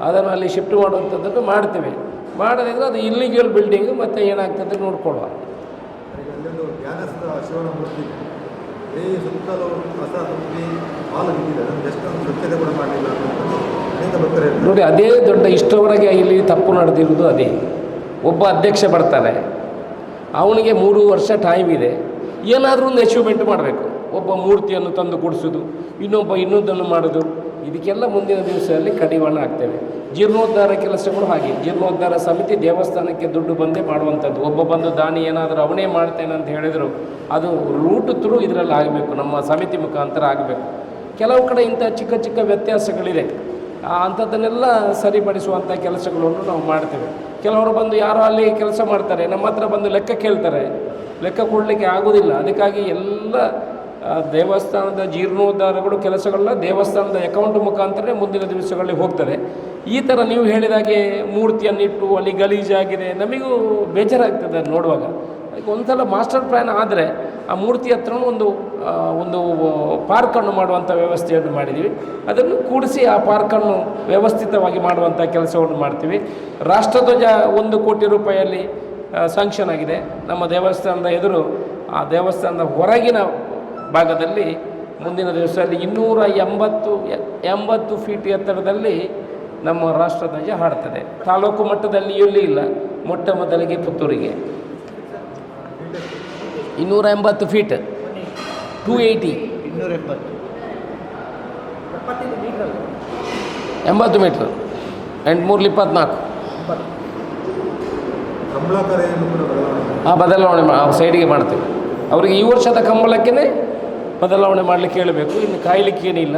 ಅದನ್ನು ಅಲ್ಲಿ ಶಿಫ್ಟ್ ಮಾಡುವಂಥದ್ದನ್ನು ಮಾಡ್ತೀವಿ. ಮಾಡೋದಿದ್ರೆ ಅದು ಇಲ್ಲಿಗಲ್ ಬಿಲ್ಡಿಂಗು ಮತ್ತು ಏನಾಗ್ತದೆ ನೋಡ್ಕೊಳ್ಳುವ ಈಗ ನೋಡಿ, ಅದೇ ದೊಡ್ಡ ಇಷ್ಟರವರೆಗೆ ಇಲ್ಲಿ ತಪ್ಪು ನಡೆದಿರುವುದು ಅದೇ. ಒಬ್ಬ ಅಧ್ಯಕ್ಷ ಬರ್ತಾನೆ ಅವನಿಗೆ ಮೂರು ವರ್ಷ ಟೈಮ್ ಇದೆ. ಏನಾದರೂ ಒಂದು ಅಚೀವ್ಮೆಂಟ್ ಮಾಡಬೇಕು. ಒಬ್ಬ ಮೂರ್ತಿಯನ್ನು ತಂದು ಕೊಡಿಸೋದು, ಇನ್ನೊಬ್ಬ ಇನ್ನೊಂದನ್ನು ಮಾಡೋದು. ಇದಕ್ಕೆಲ್ಲ ಮುಂದಿನ ದಿವಸದಲ್ಲಿ ಕಡಿವಾಣ ಆಗ್ತೇವೆ ಜೀರ್ಣೋದ್ಧಾರ ಕೆಲಸಗಳು ಹಾಗೆ. ಜೀರ್ಣೋದ್ಧಾರ ಸಮಿತಿ ದೇವಸ್ಥಾನಕ್ಕೆ ದುಡ್ಡು ಬಂದೇ ಮಾಡುವಂಥದ್ದು. ಒಬ್ಬ ಬಂದು ದಾನಿ ಏನಾದರೂ ಅವನೇ ಮಾಡ್ತೇನೆ ಅಂತ ಹೇಳಿದರು, ಅದು ರೂಟ್ ಥ್ರೂ ಇದರಲ್ಲಿ ಆಗಬೇಕು. ನಮ್ಮ ಸಮಿತಿ ಮುಖಾಂತರ ಆಗಬೇಕು. ಕೆಲವು ಕಡೆ ಇಂಥ ಚಿಕ್ಕ ಚಿಕ್ಕ ವ್ಯತ್ಯಾಸಗಳಿದೆ. ಅಂಥದ್ದನ್ನೆಲ್ಲ ಸರಿಪಡಿಸುವಂಥ ಕೆಲಸಗಳನ್ನು ನಾವು ಮಾಡ್ತೇವೆ. ಕೆಲವರು ಬಂದು ಯಾರೋ ಅಲ್ಲಿ ಕೆಲಸ ಮಾಡ್ತಾರೆ, ನಮ್ಮ ಹತ್ರ ಬಂದು ಲೆಕ್ಕ ಕೇಳ್ತಾರೆ. ಲೆಕ್ಕ ಕೊಡಲಿಕ್ಕೆ ಆಗೋದಿಲ್ಲ. ಅದಕ್ಕಾಗಿ ಎಲ್ಲ ದೇವಸ್ಥಾನದ ಜೀರ್ಣೋದ್ಧಾರಗಳು, ಕೆಲಸಗಳನ್ನ ದೇವಸ್ಥಾನದ ಅಕೌಂಟ್ ಮುಖಾಂತರನೇ ಮುಂದಿನ ದಿವಸಗಳಲ್ಲಿ ಹೋಗ್ತಾರೆ ಈ ಥರ ನೀವು ಹೇಳಿದಾಗೆ ಮೂರ್ತಿಯನ್ನಿಟ್ಟು ಅಲ್ಲಿ ಗಲೀಜಾಗಿದೆ, ನಮಗೂ ಬೇಜಾರಾಗ್ತದೆ ನೋಡುವಾಗ. ಅದಕ್ಕೆ ಒಂದು ಸಲ ಮಾಸ್ಟರ್ ಪ್ಲ್ಯಾನ್ ಆದರೆ ಆ ಮೂರ್ತಿ ಹತ್ರ ಒಂದು ಒಂದು ಪಾರ್ಕನ್ನು ಮಾಡುವಂಥ ವ್ಯವಸ್ಥೆಯನ್ನು ಮಾಡಿದ್ದೀವಿ. ಅದನ್ನು ಕೂಡಿಸಿ ಆ ಪಾರ್ಕನ್ನು ವ್ಯವಸ್ಥಿತವಾಗಿ ಮಾಡುವಂಥ ಕೆಲಸವನ್ನು ಮಾಡ್ತೀವಿ. ರಾಷ್ಟ್ರಧ್ವಜ ಒಂದು ಕೋಟಿ ರೂಪಾಯಿಯಲ್ಲಿ ಸ್ಯಾಂಕ್ಷನ್ ಆಗಿದೆ. ನಮ್ಮ ದೇವಸ್ಥಾನದ ಎದುರು, ಆ ದೇವಸ್ಥಾನದ ಹೊರಗಿನ ಭಾಗದಲ್ಲಿ ಮುಂದಿನ ದಿವಸದಲ್ಲಿ ಇನ್ನೂರ ಎಂಬತ್ತು ಎಂಬತ್ತು ಫೀಟ್ ಎತ್ತರದಲ್ಲಿ ನಮ್ಮ ರಾಷ್ಟ್ರಧ್ವಜ ಹಾಡ್ತದೆ. ತಾಲೂಕು ಮಟ್ಟದಲ್ಲಿ ಎಲ್ಲಿ ಇಲ್ಲ. ಮೊಟ್ಟ ಮೊದಲಿಗೆ ಪುತ್ತೂರಿಗೆ. ಇನ್ನೂರ ಎಂಬತ್ತು ಫೀಟ್ ಟೂ ಏಯ್ಟಿ ಇನ್ನೂರ ಎಂಬತ್ತು ಎಂಬತ್ತು ಮೀಟ್ರ್ ಎಂಟುಮೂರ್ಲಿ ಇಪ್ಪತ್ನಾಲ್ಕು. ಹಾಂ ಬದಲಾವಣೆ ಮಾ ಸೈಡಿಗೆ ಮಾಡ್ತೇವೆ. ಅವರಿಗೆ ಈ ವರ್ಷದ ಕಂಬಳಕ್ಕೇ ಬದಲಾವಣೆ ಮಾಡಲಿಕ್ಕೆ ಹೇಳಬೇಕು. ಇನ್ನು ಕಾಯಲಿಕ್ಕೆ ಏನಿಲ್ಲ.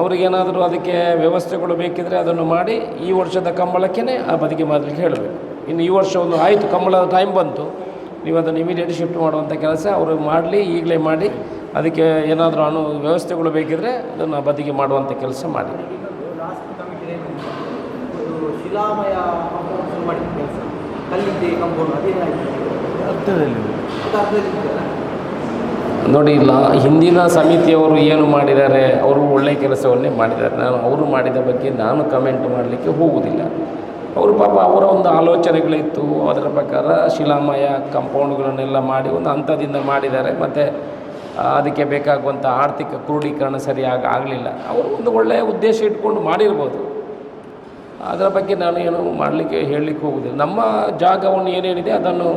ಅವ್ರಿಗೇನಾದರೂ ಅದಕ್ಕೆ ವ್ಯವಸ್ಥೆಗಳು ಬೇಕಿದ್ರೆ ಅದನ್ನು ಮಾಡಿ ಈ ವರ್ಷದ ಕಂಬಳಕ್ಕೇ ಆ ಬದಿಗೆ ಮಾಡಲಿಕ್ಕೆ ಹೇಳಬೇಕು. ಇನ್ನು ಈ ವರ್ಷ ಒಂದು ಆಯಿತು. ಕಂಬಳದ ಟೈಮ್ ಬಂತು. ನೀವು ಅದನ್ನು ಇಮಿಡಿಯೇಟ್ ಶಿಫ್ಟ್ ಮಾಡುವಂಥ ಕೆಲಸ ಅವರು ಮಾಡಲಿ, ಈಗಲೇ ಮಾಡಿ ಅದಕ್ಕೆ ಏನಾದರೂ ಅನು ವ್ಯವಸ್ಥೆಗಳು ಬೇಕಿದ್ರೆ ಅದನ್ನು ಬದಿಗೆ ಮಾಡುವಂಥ ಕೆಲಸ ಮಾಡಿ. ನೋಡಿ ಇಲ್ಲ ಹಿಂದಿನ ಸಮಿತಿಯವರು ಏನು ಮಾಡಿದ್ದಾರೆ, ಅವರು ಒಳ್ಳೆಯ ಕೆಲಸವನ್ನೇ ಮಾಡಿದ್ದಾರೆ. ನಾನು ಅವರು ಮಾಡಿದ ಬಗ್ಗೆ ನಾನು ಕಮೆಂಟ್ ಮಾಡಲಿಕ್ಕೆ ಹೋಗುವುದಿಲ್ಲ ಅವರು ಪಾಪ ಅವರ ಒಂದು ಆಲೋಚನೆಗಳಿತ್ತು. ಅದರ ಪ್ರಕಾರ ಶಿಲಾಮಯ ಕಂಪೌಂಡ್ಗಳನ್ನೆಲ್ಲ ಮಾಡಿ ಒಂದು ಹಂತದಿಂದ ಮಾಡಿದ್ದಾರೆ. ಮತ್ತು ಅದಕ್ಕೆ ಬೇಕಾಗುವಂಥ ಆರ್ಥಿಕ ಕ್ರೋಢೀಕರಣ ಸರಿಯಾಗಿ ಆಗಲಿಲ್ಲ. ಅವರು ಒಂದು ಒಳ್ಳೆಯ ಉದ್ದೇಶ ಇಟ್ಕೊಂಡು ಮಾಡಿರ್ಬೋದು. ಅದರ ಬಗ್ಗೆ ನಾನು ಏನು ಮಾಡಲಿಕ್ಕೆ ಹೇಳಲಿಕ್ಕೆ ಹೋಗುವುದಿಲ್ಲ ನಮ್ಮ ಜಾಗವನ್ನು ಏನೇನಿದೆ ಅದನ್ನು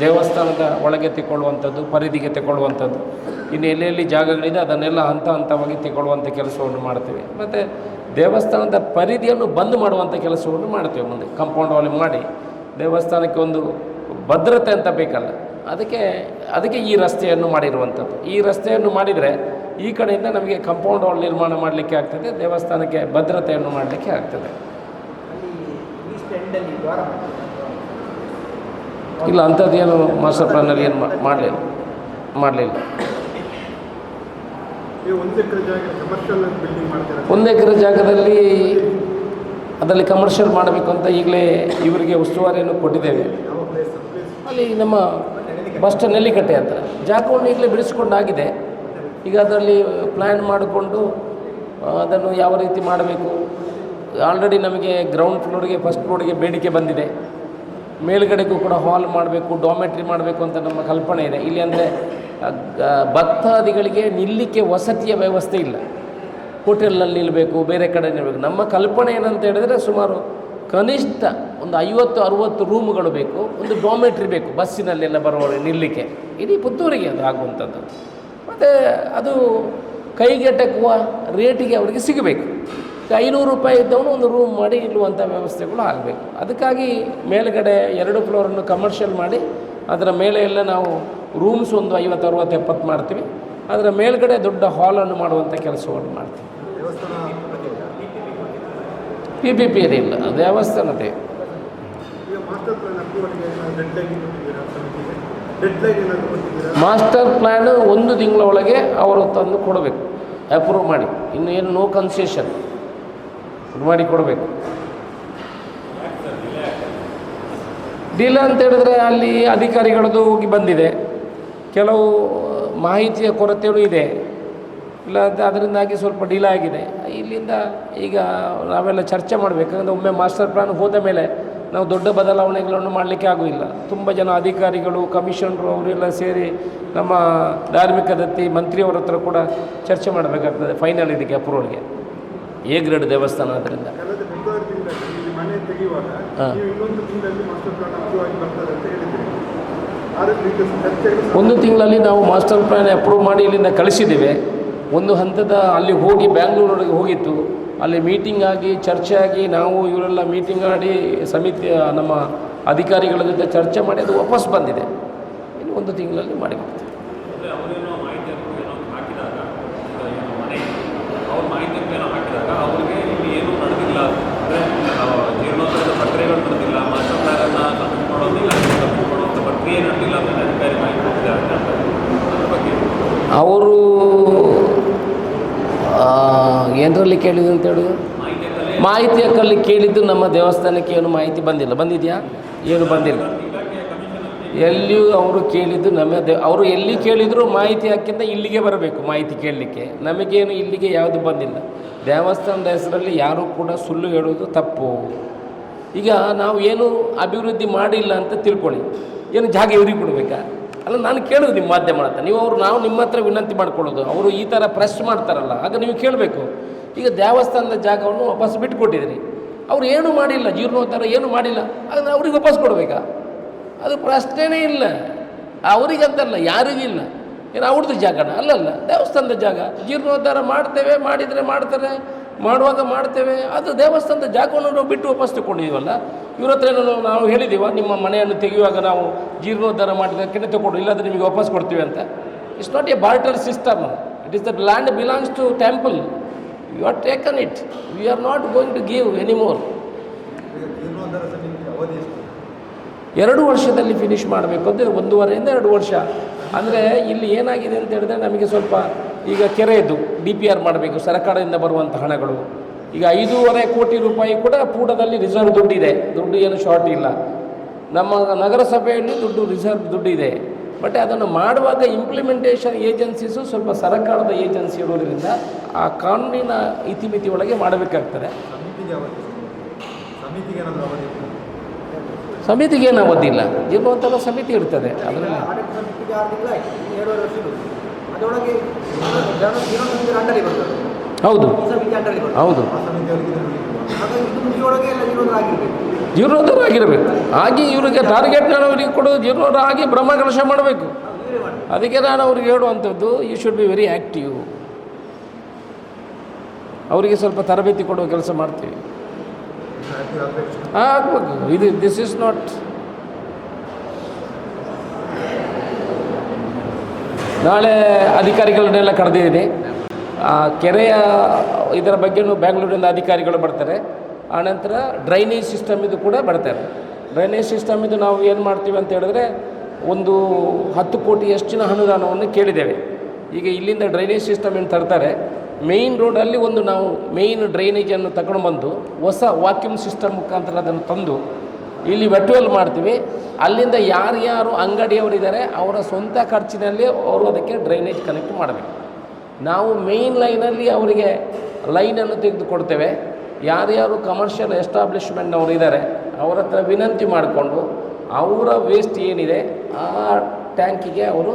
ದೇವಸ್ಥಾನದ ಒಳಗೆ ತಗೊಳ್ಳುವಂಥದ್ದು ಪರಿಧಿಗೆ ತಗೊಳ್ಳುವಂಥದ್ದು ಇನ್ನು ಎಲ್ಲೆಲ್ಲಿ ಜಾಗಗಳಿದೆ ಅದನ್ನೆಲ್ಲ ಹಂತ ಹಂತವಾಗಿ ತಗೊಳ್ಳುವಂಥ ಕೆಲಸವನ್ನು ಮಾಡ್ತೀವಿ. ಮತ್ತು ದೇವಸ್ಥಾನದ ಪರಿಧಿಯನ್ನು ಬಂದ್ ಮಾಡುವಂಥ ಕೆಲಸವನ್ನು ಮಾಡ್ತೇವೆ ಮುಂದೆ ಕಂಪೌಂಡ್ ವಾಲ್ ಮಾಡಿ. ದೇವಸ್ಥಾನಕ್ಕೆ ಒಂದು ಭದ್ರತೆ ಅಂತ ಬೇಕಲ್ಲ. ಅದಕ್ಕೆ ಅದಕ್ಕೆ ಈ ರಸ್ತೆಯನ್ನು ಮಾಡಿರುವಂಥದ್ದು. ಈ ರಸ್ತೆಯನ್ನು ಮಾಡಿದರೆ ಈ ಕಡೆಯಿಂದ ನಮಗೆ ಕಂಪೌಂಡ್ ವಾಲ್ ನಿರ್ಮಾಣ ಮಾಡಲಿಕ್ಕೆ ಆಗ್ತದೆ ದೇವಸ್ಥಾನಕ್ಕೆ ಭದ್ರತೆಯನ್ನು ಮಾಡಲಿಕ್ಕೆ ಆಗ್ತದೆ. ಇಲ್ಲ ಅಂಥದ್ದೇನು ಮಾಸ್ಟರ್ ಪ್ಲಾನಲ್ಲಿ ಏನು ಮಾಡಲಿಲ್ಲ. ಮಾಡಲಿಲ್ಲ. ಒಂದು ಎಕರೆ ಜಾಗದಲ್ಲಿ ಅದರಲ್ಲಿ ಕಮರ್ಷಿಯಲ್ ಮಾಡಬೇಕು ಅಂತ ಈಗಲೇ ಇವರಿಗೆ ಉಸ್ತುವಾರಿಯನ್ನು ಕೊಟ್ಟಿದ್ದೇವೆ. ಅಲ್ಲಿ ನಮ್ಮ ಬಸ್ ಸ್ಟ್ಯಾಂಡ್ ನೆಲ್ಲಿಕಟ್ಟೆ ಹತ್ರ. ಜಾಗವನ್ನು ಈಗಲೇ ಬಿಡಿಸ್ಕೊಂಡಾಗಿದೆ. ಈಗ ಅದರಲ್ಲಿ ಪ್ಲ್ಯಾನ್ ಮಾಡಿಕೊಂಡು ಅದನ್ನು ಯಾವ ರೀತಿ ಮಾಡಬೇಕು? ಆಲ್ರೆಡಿ ನಮಗೆ ಗ್ರೌಂಡ್ ಫ್ಲೋರ್ಗೆ ಫಸ್ಟ್ ಫ್ಲೋರ್ಗೆ ಬೇಡಿಕೆ ಬಂದಿದೆ. ಮೇಲುಗಡೆಗೂ ಕೂಡ ಹಾಲ್ ಮಾಡಬೇಕು ಡಾಮೆಟ್ರಿ ಮಾಡಬೇಕು ಅಂತ ನಮ್ಮ ಕಲ್ಪನೆ ಇದೆ. ಇಲ್ಲಿ ಅಂದರೆ ಭಕ್ತಾದಿಗಳಿಗೆ ನಿಲ್ಲಿಕ್ಕೆ ವಸತಿಯ ವ್ಯವಸ್ಥೆ ಇಲ್ಲ. ಹೋಟೆಲ್ನಲ್ಲಿ ನಿಲ್ಲಬೇಕು ಬೇರೆ ಕಡೆ ನಿಲ್ಲಬೇಕು ನಮ್ಮ ಕಲ್ಪನೆ ಏನಂತ ಹೇಳಿದ್ರೆ ಸುಮಾರು ಕನಿಷ್ಠ ಒಂದು ಐವತ್ತು, ಅರುವತ್ತು ರೂಮ್ಗಳು ಬೇಕು, ಒಂದು ಡಾಮೆಟ್ರಿ ಬೇಕು, ಬಸ್ಸಿನಲ್ಲೆಲ್ಲ ಬರುವ ನಿಲ್ಲಕ್ಕೆ. ಇಡೀ ಪುತ್ತೂರಿಗೆ ಅದು ಆಗುವಂಥದ್ದು. ಮತ್ತು ಅದು ಕೈಗೆಟಕುವ ರೇಟಿಗೆ ಅವರಿಗೆ ಸಿಗಬೇಕು. ಐನೂರು ರೂಪಾಯಿ ಇದ್ದವನು ಒಂದು ರೂಮ್ ಮಾಡಿ ಇಲ್ಲುವಂಥ ವ್ಯವಸ್ಥೆಗಳು ಆಗಬೇಕು. ಅದಕ್ಕಾಗಿ ಮೇಲುಗಡೆ ಎರಡು ಫ್ಲೋರನ್ನು ಕಮರ್ಷಿಯಲ್ ಮಾಡಿ, ಅದರ ಮೇಲೆ ಎಲ್ಲ ನಾವು ರೂಮ್ಸ್ ಒಂದು ಐವತ್ತು ಅರುವತ್ತು ಎಪ್ಪತ್ತು ಮಾಡ್ತೀವಿ. ಅದರ ಮೇಲ್ಗಡೆ ದೊಡ್ಡ ಹಾಲನ್ನು ಮಾಡುವಂಥ ಕೆಲಸವನ್ನು ಮಾಡ್ತೀವಿ. ಪಿ ಪಿ ಪಿ ಇಲ್ಲ ದೇವಸ್ಥಾನದೇ ಮಾಸ್ಟರ್ ಪ್ಲ್ಯಾನ್ ಒಂದು ತಿಂಗಳ ಒಳಗೆ ಅವರು ತಂದು ಕೊಡಬೇಕು. ಅಪ್ರೂವ್ ಮಾಡಿ. ಇನ್ನು ಏನು ನೋ ಕನ್ಸೆಷನ್ ಮಾಡಿ ಕೊಡಬೇಕು. ಡಿಲೇ ಅಂತ ಹೇಳಿದ್ರೆ ಅಲ್ಲಿ ಅಧಿಕಾರಿಗಳದ್ದು ಹೋಗಿ ಬಂದಿದೆ. ಕೆಲವು ಮಾಹಿತಿಯ ಕೊರತೆಯೂ ಇದೆ. ಇಲ್ಲ ಅದರಿಂದಾಗಿ ಸ್ವಲ್ಪ ಡಿಲೇ ಆಗಿದೆ. ಇಲ್ಲಿಂದ ಈಗ ನಾವೆಲ್ಲ ಚರ್ಚೆ ಮಾಡಬೇಕು. ಯಾಕಂದರೆ ಒಮ್ಮೆ ಮಾಸ್ಟರ್ ಪ್ಲಾನ್ ಹೋದ ಮೇಲೆ ನಾವು ದೊಡ್ಡ ಬದಲಾವಣೆಗಳನ್ನು ಮಾಡಲಿಕ್ಕೆ ಆಗೋದಿಲ್ಲ ತುಂಬ ಜನ ಅಧಿಕಾರಿಗಳು ಕಮಿಷನರು ಅವರೆಲ್ಲ ಸೇರಿ ನಮ್ಮ ಧಾರ್ಮಿಕ ದತ್ತಿ ಮಂತ್ರಿಯವರ ಹತ್ರ ಕೂಡ ಚರ್ಚೆ ಮಾಡಬೇಕಾಗ್ತದೆ ಫೈನಲ್ ಇದಕ್ಕೆ ಅಪ್ರೂವಲ್ಗೆ ಎ ಗ್ರೇಡ್ ದೇವಸ್ಥಾನ ಅದರಿಂದ ಹಾ. ಒಂದು ತಿಂಗಳಲ್ಲಿ ನಾವು ಮಾಸ್ಟರ್ ಪ್ಲಾನ್ ಅಪ್ರೂವ್ ಮಾಡಿ ಇಲ್ಲಿಂದ ಕಳಿಸಿದ್ದೇವೆ. ಒಂದು ಹಂತದ ಅಲ್ಲಿ ಹೋಗಿ ಬ್ಯಾಂಗ್ಳೂರೊಳಗೆ ಹೋಗಿತ್ತು. ಅಲ್ಲಿ ಮೀಟಿಂಗ್ ಆಗಿ, ಚರ್ಚೆ ಆಗಿ ನಾವು ಇವರೆಲ್ಲ ಮೀಟಿಂಗ್ ಆಡಿ ಸಮಿತಿ, ನಮ್ಮ ಅಧಿಕಾರಿಗಳ ಜೊತೆ ಚರ್ಚೆ ಮಾಡಿ ಅದು ವಾಪಸ್ ಬಂದಿದೆ. ಇನ್ನು ಒಂದು ತಿಂಗಳಲ್ಲಿ ಮಾಡಿಕೊಡ್ತೇವೆ ಅಂದರೆ ಅವರೇನೋ ಮಾಹಿತಿ ಹಕ್ಕು ಏನೋ ಹಾಕಿದಾಗ ಈಗ ಏನು ಮನೆ ಅವ್ರ ಮಾಹಿತಿ ಹಕ್ಕು ಏನೋ ಹಾಕಿದಾಗ ಅವರಿಗೆ ಇಲ್ಲಿ ಏನೂ ನಡೆದಿಲ್ಲ ಅಂದರೆ ಜೀರ್ಣೋದ್ಧಾರದ ಪ್ರಕ್ರಿಯೆಗಳು ನಡೆದಿಲ್ಲ ಮಾಸ್ಟರ್ ಪ್ಲಾನನ್ನು ಸಬ್ಮಿಟ್ ಮಾಡೋದಿಲ್ಲ ಸಬ್ಮಿಟ್ ಮಾಡುವಂಥ ಪ್ರಕ್ರಿಯೆ ನಡೆದಿಲ್ಲ ಅಂತ ಅಧಿಕಾರಿ ಮಾಹಿತಿ ಕೊಟ್ಟಿದ್ದಾರೆ ಅಂತ ಹೇಳ್ತಾರೆ. ಅದ್ರ ಬಗ್ಗೆ ಅವರು ಏನರಲ್ಲಿ ಕೇಳಿದ್ರು ಅಂತ ಹೇಳೋದು ಮಾಹಿತಿ ಹಕ್ಕಲ್ಲಿ ಕೇಳಿದ್ದು ನಮ್ಮ ದೇವಸ್ಥಾನಕ್ಕೆ ಏನು ಮಾಹಿತಿ ಬಂದಿಲ್ಲ. ಬಂದಿದೆಯಾ? ಏನು ಬಂದಿಲ್ಲ. ಎಲ್ಲಿಯೂ ಅವರು ಕೇಳಿದ್ದು ನಮ್ಮ ದೇ, ಅವರು ಎಲ್ಲಿ ಕೇಳಿದರೂ ಮಾಹಿತಿ ಹಾಕಿಂತ ಇಲ್ಲಿಗೆ ಬರಬೇಕು ಮಾಹಿತಿ ಕೇಳಲಿಕ್ಕೆ. ನಮಗೇನು ಇಲ್ಲಿಗೆ ಯಾವುದು ಬಂದಿಲ್ಲ. ದೇವಸ್ಥಾನದ ಹೆಸರಲ್ಲಿ ಯಾರೂ ಕೂಡ ಸುಳ್ಳು ಹೇಳೋದು ತಪ್ಪು. ಈಗ ನಾವು ಏನು ಅಭಿವೃದ್ಧಿ ಮಾಡಿಲ್ಲ ಅಂತ ತಿಳ್ಕೊಳ್ಳಿ. ಏನು ಜಾಗ ಇವ್ರಿಗೆ ಕೊಡಬೇಕಾ? ಅಲ್ಲ, ನಾನು ಕೇಳೋದು ನಿಮ್ಮ ಮಾಧ್ಯಮ ಅಂತ ನೀವು ಅವರು ನಾವು ನಿಮ್ಮ ಹತ್ರ ವಿನಂತಿ ಮಾಡ್ಕೊಳ್ಳೋದು. ಅವರು ಈ ಥರ ಪ್ರೆಸ್ ಮಾಡ್ತಾರಲ್ಲ, ಆಗ ನೀವು ಕೇಳಬೇಕು. ಈಗ ದೇವಸ್ಥಾನದ ಜಾಗವನ್ನು ವಾಪಸ್ ಬಿಟ್ಟುಕೊಟ್ಟಿದ್ರಿ ಅವ್ರು ಏನೂ ಮಾಡಿಲ್ಲ, ಜೀರ್ಣೋದ್ಧಾರ ಏನೂ ಮಾಡಿಲ್ಲ ಅದನ್ನು ಅವ್ರಿಗೆ ವಾಪಸ್ ಕೊಡಬೇಕಾ? ಅದು ಪ್ರಶ್ನೆನೇ ಇಲ್ಲ. ಅವರಿಗಂತಲ್ಲ ಯಾರಿಗಿಲ್ಲ ಏನು ಅವ್ರದ್ದು ಜಾಗನ? ಅಲ್ಲಲ್ಲ ದೇವಸ್ಥಾನದ ಜಾಗ. ಜೀರ್ಣೋದ್ಧಾರ ಮಾಡ್ತೇವೆ, ಮಾಡಿದರೆ ಮಾಡ್ತಾರೆ, ಮಾಡುವಾಗ ಮಾಡ್ತೇವೆ. ಅದು ದೇವಸ್ಥಾನದ ಜಾಗವನ್ನು ನಾವು ಬಿಟ್ಟು ವಾಪಸ್ ತಗೊಂಡಿದ್ದೀವಲ್ಲ ಇವ್ರ ಹತ್ರ ಏನೋ ನಾವು ಹೇಳಿದ್ದೀವ ನಿಮ್ಮ ಮನೆಯನ್ನು ತೆಗೆಯುವಾಗ ನಾವು ಜೀರ್ಣೋದ್ಧಾರ ಮಾಡಿದ್ದಕ್ಕೆ ತಗೊಂಡು, ಇಲ್ಲಾಂದರೆ ನಿಮಗೆ ವಾಪಸ್ ಕೊಡ್ತೀವಿ ಅಂತ. It's not a barter system it is that land belongs to temple you are taken it we are not going to give ಅವಧಿ ಎಷ್ಟು ಎರಡು ವರ್ಷದಲ್ಲಿ ಫಿನಿಷ್ ಮಾಡಬೇಕು ಅಂದರೆ ಒಂದೂವರೆಯಿಂದ ಎರಡು ವರ್ಷ. ಅಂದರೆ ಇಲ್ಲಿ ಏನಾಗಿದೆ ಅಂತ ಹೇಳಿದ್ರೆ ನಮಗೆ ಸ್ವಲ್ಪ ಈಗ ಕೆರೆಯದು ಡಿ ಪಿ ಆರ್ ಮಾಡಬೇಕು, ಸರ್ಕಾರದಿಂದ ಬರುವಂಥ ಹಣಗಳು. ಈಗ ಐದೂವರೆ ಕೋಟಿ ರೂಪಾಯಿ ಕೂಡ ಪೂಟದಲ್ಲಿ ರಿಸರ್ವ್ ದುಡ್ಡಿದೆ. ದುಡ್ಡು ಏನು ಶಾರ್ಟ್ ಇಲ್ಲ. ನಮ್ಮ ನಗರಸಭೆಯಲ್ಲಿ ದುಡ್ಡು ರಿಸರ್ವ್ ದುಡ್ಡಿದೆ. ಬಟ್ ಅದನ್ನು ಮಾಡುವಾಗ ಇಂಪ್ಲಿಮೆಂಟೇಷನ್ ಏಜೆನ್ಸೀಸು ಸ್ವಲ್ಪ ಸರ್ಕಾರದ ಏಜೆನ್ಸಿ ಇರೋದ್ರಿಂದ ಆ ಕಾನೂನಿನ ಇತಿಮಿತಿ ಒಳಗೆ ಮಾಡಬೇಕಾಗ್ತದೆ. ಸಮಿತಿಗೆ ಏನು ಅವಧಿ ಇಲ್ಲ. ಜೀರ್ಣೋದ್ಧಾರ ಸಮಿತಿ ಇರ್ತದೆ. ಅದರಲ್ಲಿ ಅದರೊಳಗೆ ಹೌದು. ಹೌದು. ಜೀರ್ಣೋದ್ಧಾರ ಆಗಿರಬೇಕು ಆಗಿ ಇವರಿಗೆ ಟಾರ್ಗೆಟ್ ನಾನು ಅವರಿಗೆ ಕೊಡು ಜೀರ್ಣೋದ್ಧಾರ ಆಗಿ ಬ್ರಹ್ಮಕಲಶ ಮಾಡಬೇಕು. ಅದಕ್ಕೆ ನಾನು ಅವ್ರಿಗೆ ಹೇಳುವಂಥದ್ದು you should be very active ಅವರಿಗೆ ಸ್ವಲ್ಪ ತರಬೇತಿ ಕೊಡುವ ಕೆಲಸ ಮಾಡ್ತೀವಿ. ಆಗ್ಬೇಕು. ಇದು ದಿಸ್ ಇಸ್ ನಾಟ್ ನಾಳೆ ಅಧಿಕಾರಿಗಳನ್ನೆಲ್ಲ ಕರೆದಿದ್ದೀನಿ ಕೆರೆಯ ಇದರ ಬಗ್ಗೆನೂ ಬ್ಯಾಂಗ್ಳೂರಿಂದ ಅಧಿಕಾರಿಗಳು ಬರ್ತಾರೆ. ಆನಂತರ ಡ್ರೈನೇಜ್ ಸಿಸ್ಟಮ್ ಇದು ಕೂಡ ಬರ್ತಾರೆ. ಡ್ರೈನೇಜ್ ಸಿಸ್ಟಮ್ ಇದು ನಾವು ಏನು ಮಾಡ್ತೀವಿ ಅಂತ ಹೇಳಿದ್ರೆ ಒಂದು ಹತ್ತು ಕೋಟಿ ಎಷ್ಟಿನ ಅನುದಾನವನ್ನು ಕೇಳಿದ್ದೇವೆ. ಈಗ ಇಲ್ಲಿಂದ ಡ್ರೈನೇಜ್ ಸಿಸ್ಟಮ್ ಏನು ತರ್ತಾರೆ ಮೇಯ್ನ್ ರೋಡಲ್ಲಿ ಒಂದು ನಾವು ಮೇಯ್ನ್ ಡ್ರೈನೇಜನ್ನು ತಗೊಂಡು ಬಂದು ಹೊಸ ವಾಕ್ಯೂಮ್ ಸಿಸ್ಟಮ್ ಮುಖಾಂತರ ಅದನ್ನು ತಂದು ಇಲ್ಲಿ ವೆಟ್ವೆಲ್ ಮಾಡ್ತೀವಿ. ಅಲ್ಲಿಂದ ಯಾರ್ಯಾರು ಅಂಗಡಿಯವರಿದ್ದಾರೆ, ಅವರ ಸ್ವಂತ ಖರ್ಚಿನಲ್ಲಿ ಅವರು ಅದಕ್ಕೆ ಡ್ರೈನೇಜ್ ಕನೆಕ್ಟ್ ಮಾಡಬೇಕು. ನಾವು ಮೇಯ್ನ್ ಲೈನಲ್ಲಿ ಅವರಿಗೆ ಲೈನನ್ನು ತೆಗೆದುಕೊಡ್ತೇವೆ. ಯಾರ್ಯಾರು ಕಮರ್ಷಿಯಲ್ ಎಸ್ಟಾಬ್ಲಿಷ್ಮೆಂಟ್ನವರು ಇದ್ದಾರೆ ಅವರ ಹತ್ರ ವಿನಂತಿ ಮಾಡಿಕೊಂಡು ಅವರ ವೇಸ್ಟ್ ಏನಿದೆ ಆ ಟ್ಯಾಂಕಿಗೆ ಅವರು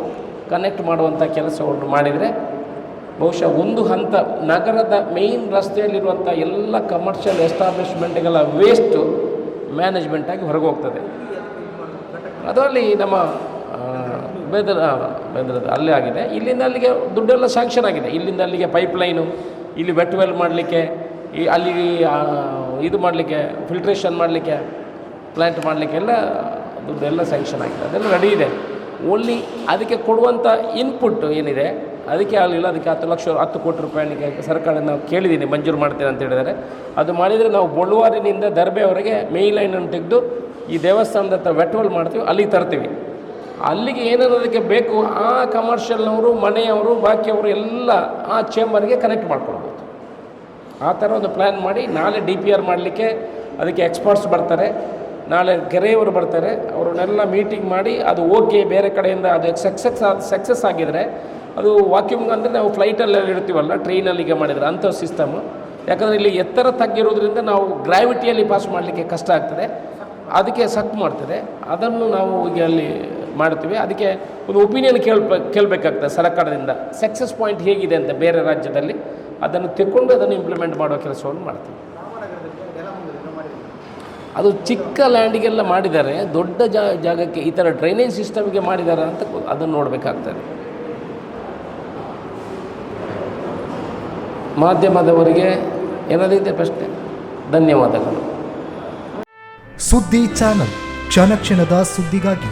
ಕನೆಕ್ಟ್ ಮಾಡುವಂಥ ಕೆಲಸವನ್ನು ಮಾಡಿದರೆ ಬಹುಶಃ ಒಂದು ಹಂತ ನಗರದ ಮೇಯ್ನ್ ರಸ್ತೆಯಲ್ಲಿರುವಂಥ ಎಲ್ಲ ಕಮರ್ಷಿಯಲ್ ಎಸ್ಟಾಬ್ಲಿಷ್ಮೆಂಟ್ಗಳ ವೇಸ್ಟು ಮ್ಯಾನೇಜ್ಮೆಂಟಾಗಿ ಹೊರಗೆ ಹೋಗ್ತದೆ ಅದರಲ್ಲಿ ನಮ್ಮ ಆ, ಬೇದರ ಬೇದರದ ಅಲ್ಲೇ ಆಗಿದೆ. ಇಲ್ಲಿಂದ ಅಲ್ಲಿಗೆ ದುಡ್ಡೆಲ್ಲ ಸ್ಯಾಂಕ್ಷನ್ ಆಗಿದೆ. ಇಲ್ಲಿಂದ ಅಲ್ಲಿಗೆ ಪೈಪ್ ಲೈನು ಇಲ್ಲಿ ವೆಟ್ವೆಲ್ ಮಾಡಲಿಕ್ಕೆ, ಈ ಅಲ್ಲಿ ಇದು ಮಾಡಲಿಕ್ಕೆ ಫಿಲ್ಟ್ರೇಷನ್ ಮಾಡಲಿಕ್ಕೆ ಪ್ಲ್ಯಾಂಟ್ ಮಾಡಲಿಕ್ಕೆಲ್ಲ ದುಡ್ಡೆಲ್ಲ ಸ್ಯಾಂಕ್ಷನ್ ಆಗಿದೆ. ಅದೆಲ್ಲ ರೆಡಿ ಇದೆ. ಓನ್ಲಿ ಅದಕ್ಕೆ ಕೊಡುವಂಥ ಇನ್ಪುಟ್ ಏನಿದೆ, ಅದಕ್ಕೆ ಆಗಲಿಲ್ಲ. ಅದಕ್ಕೆ ಹತ್ತು ಲಕ್ಷ, ಹತ್ತು ಕೋಟಿ ರೂಪಾಯಿಗೆ ಸರ್ಕಾರ ನಾವು ಕೇಳಿದ್ದೀನಿ ಮಂಜೂರು ಮಾಡ್ತೇನೆ ಅಂತ ಹೇಳಿದರೆ ಅದು ಮಾಡಿದರೆ ನಾವು ಬೊಳ್ಳುವಾರಿನಿಂದ ದರ್ಬೆವರೆಗೆ ಮೇನ್ ಲೈನನ್ನು ತೆಗೆದು ಈ ದೇವಸ್ಥಾನದ ಹತ್ರ ವೆಟ್ವಲ್ ಮಾಡ್ತೀವಿ ಅಲ್ಲಿಗೆ ತರ್ತೀವಿ. ಅಲ್ಲಿಗೆ ಏನೇನು ಅದಕ್ಕೆ ಬೇಕು, ಆ ಕಮರ್ಷಿಯಲ್ನವರು ಮನೆಯವರು, ಬಾಕಿಯವರು ಎಲ್ಲ ಆ ಚೇಂಬರ್ಗೆ ಕನೆಕ್ಟ್ ಮಾಡ್ಕೊಳ್ಬೋದು. ಆ ಥರ ಒಂದು ಪ್ಲ್ಯಾನ್ ಮಾಡಿ, ನಾಳೆ ಡಿ ಪಿ ಆರ್ ಮಾಡಲಿಕ್ಕೆ ಅದಕ್ಕೆ ಎಕ್ಸ್ಪರ್ಟ್ಸ್ ಬರ್ತಾರೆ, ನಾಳೆ ಗೆರೆಯವರು ಬರ್ತಾರೆ, ಅವ್ರನ್ನೆಲ್ಲ ಮೀಟಿಂಗ್ ಮಾಡಿ, ಅದು ಓಕೆ ಬೇರೆ ಕಡೆಯಿಂದ ಅದು ಸಕ್ಸಸ್ ಸಕ್ಸಸ್ ಆಗಿದರೆ ಅದು ವಾಕ್ಯೂಮ್ ಅಂದರೆ ನಾವು ಫ್ಲೈಟಲ್ಲಿ ಇರ್ತೀವಲ್ಲ ಈಗ ಮಾಡಿದರೆ ಅಂಥ ಸಿಸ್ಟಮು ಯಾಕಂದರೆ ಇಲ್ಲಿ ಎತ್ತರ ತಗ್ಗಿರೋದ್ರಿಂದ ನಾವು ಗ್ರಾವಿಟಿಯಲ್ಲಿ ಪಾಸ್ ಮಾಡಲಿಕ್ಕೆ ಕಷ್ಟ ಆಗ್ತದೆ, ಅದಕ್ಕೆ ಸಕ್ ಮಾಡ್ತದೆ. ಅದನ್ನು ನಾವು ಈಗ ಅಲ್ಲಿ ಮಾಡ್ತೀವಿ. ಅದಕ್ಕೆ ಒಂದು ಒಪಿನಿಯನ್ ಕೇಳ್ಬೆ ಕೇಳಬೇಕಾಗ್ತದೆ ಸರ್ಕಾರದಿಂದ. ಸಕ್ಸಸ್ ಪಾಯಿಂಟ್ ಹೇಗಿದೆ ಅಂತ ಬೇರೆ ರಾಜ್ಯದಲ್ಲಿ, ಅದನ್ನು ತೆಕ್ಕೊಂಡು ಅದನ್ನು ಇಂಪ್ಲಿಮೆಂಟ್ ಮಾಡೋ ಕೆಲಸವನ್ನು ಮಾಡ್ತೀವಿ. ಅದು ಚಿಕ್ಕ ಲ್ಯಾಂಡಿಗೆಲ್ಲ ಮಾಡಿದ್ದಾರೆ, ದೊಡ್ಡ ಜಾಗಕ್ಕೆ ಈ ಥರ ಡ್ರೈನೇಜ್ ಸಿಸ್ಟಮ್ಗೆ ಮಾಡಿದ್ದಾರೆ ಅಂತ ಅದನ್ನು ನೋಡಬೇಕಾಗ್ತದೆ. ಮಾಧ್ಯಮದವರಿಗೆ ಏನಾದಿದೆ ಪ್ರಶ್ನೆ? ಧನ್ಯವಾದಗಳು. ಸುದ್ದಿ ಚಾನಲ್, ಕ್ಷಣ ಕ್ಷಣದ ಸುದ್ದಿಗಾಗಿ